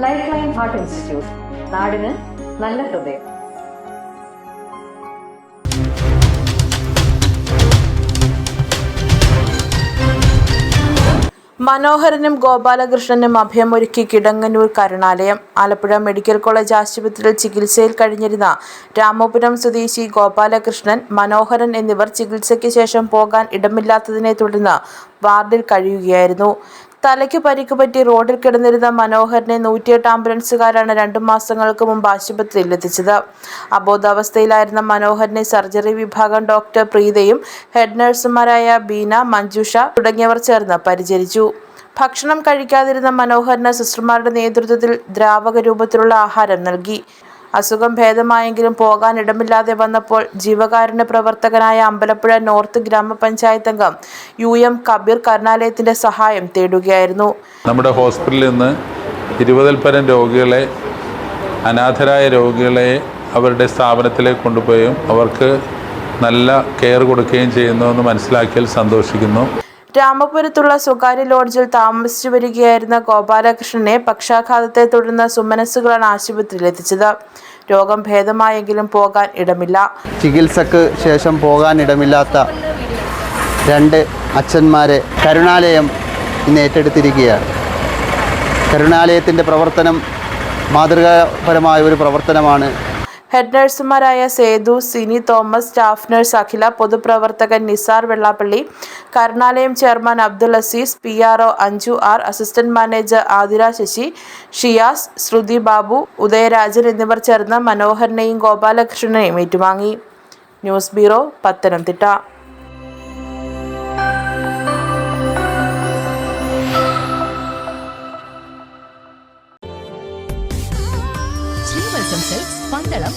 Life line heart institute നാടിന് നല്ല ഹൃദയം. മനോഹരനും ഗോപാലകൃഷ്ണനും അഭയമൊരുക്കി കിടങ്ങന്നൂർ കരുണാലയം. ആലപ്പുഴ മെഡിക്കൽ കോളേജ് ആശുപത്രിയിൽ ചികിത്സയിൽ കഴിഞ്ഞിരുന്ന രാമപുരം സ്വദേശി ഗോപാലകൃഷ്ണൻ മനോഹരൻ എന്നിവർ ചികിത്സയ്ക്ക് ശേഷം പോകാൻ ഇടമില്ലാത്തതിനെ തുടർന്ന് വാർഡിൽ കഴിയുകയായിരുന്നു. തലയ്ക്ക് പരിക്ക് പറ്റി റോഡിൽ കിടന്നിരുന്ന മനോഹരനെ നൂറ്റിയെട്ട് ആംബുലൻസുകാരാണ് രണ്ടു മാസങ്ങൾക്ക് മുമ്പ് ആശുപത്രിയിൽ എത്തിച്ചത്. അബോധാവസ്ഥയിലായിരുന്ന മനോഹരനെ സർജറി വിഭാഗം ഡോക്ടർ പ്രീതയും ഹെഡ് നഴ്സുമാരായ ബീന മഞ്ജുഷ തുടങ്ങിയവർ ചേർന്ന് പരിചരിച്ചു. ഭക്ഷണം കഴിക്കാതിരുന്ന മനോഹരന് സിസ്റ്റർമാരുടെ നേതൃത്വത്തിൽ ദ്രാവക രൂപത്തിലുള്ള ആഹാരം നൽകി. അസുഖം ഭേദമായെങ്കിലും പോകാൻ ഇടമില്ലാതെ വന്നപ്പോൾ ജീവകാരുണ്യ പ്രവർത്തകനായ അമ്പലപ്പുഴ നോർത്ത് ഗ്രാമപഞ്ചായത്ത് അംഗം യു എം കബീർ കരുണാലയത്തിന്റെ സഹായം തേടുകയായിരുന്നു. നമ്മുടെ ഹോസ്പിറ്റലിൽ നിന്ന് ഇരുപതിൽ പരം രോഗികളെ അനാഥരായ രോഗികളെ അവരുടെ സ്ഥാപനത്തിലേക്ക് കൊണ്ടുപോയും. അവർക്ക് നല്ല കെയർ കൊടുക്കുകയും ചെയ്യുന്നു എന്ന് മനസ്സിലാക്കിയാൽ സന്തോഷിക്കുന്നു. രാമപുരത്തുള്ള സ്വകാര്യ ലോഡ്ജിൽ താമസിച്ചു വരികയായിരുന്ന ഗോപാലകൃഷ്ണനെ പക്ഷാഘാതത്തെ തുടർന്ന് സുമനസ്സുകളാണ് ആശുപത്രിയിൽ എത്തിച്ചത്. രോഗം ഭേദമായെങ്കിലും പോകാൻ ഇടമില്ല. ചികിത്സക്ക് ശേഷം പോകാൻ ഇടമില്ലാത്ത രണ്ട് അച്ഛന്മാരെ കരുണാലയം ഇന്ന് ഏറ്റെടുത്തിരിക്കുകയാണ്. കരുണാലയത്തിന്റെ പ്രവർത്തനം മാതൃകാപരമായ ഒരു പ്രവർത്തനമാണ് head നഴ്സുമാരായ Sethu Sini Thomas staff nurse Akhila പൊതുപ്രവർത്തകൻ Nisar Vellappally Karunalayam chairman Abdul Aziz P R O Anju R assistant manager Athira Sasi Shiyas Sruthi Babu Udayarajan എന്നിവർ ചേർന്ന് മനോഹരനെയും ഗോപാലകൃഷ്ണനെയും ഏറ്റുവാങ്ങി. News bureau Pathanamthitta. പന്തളം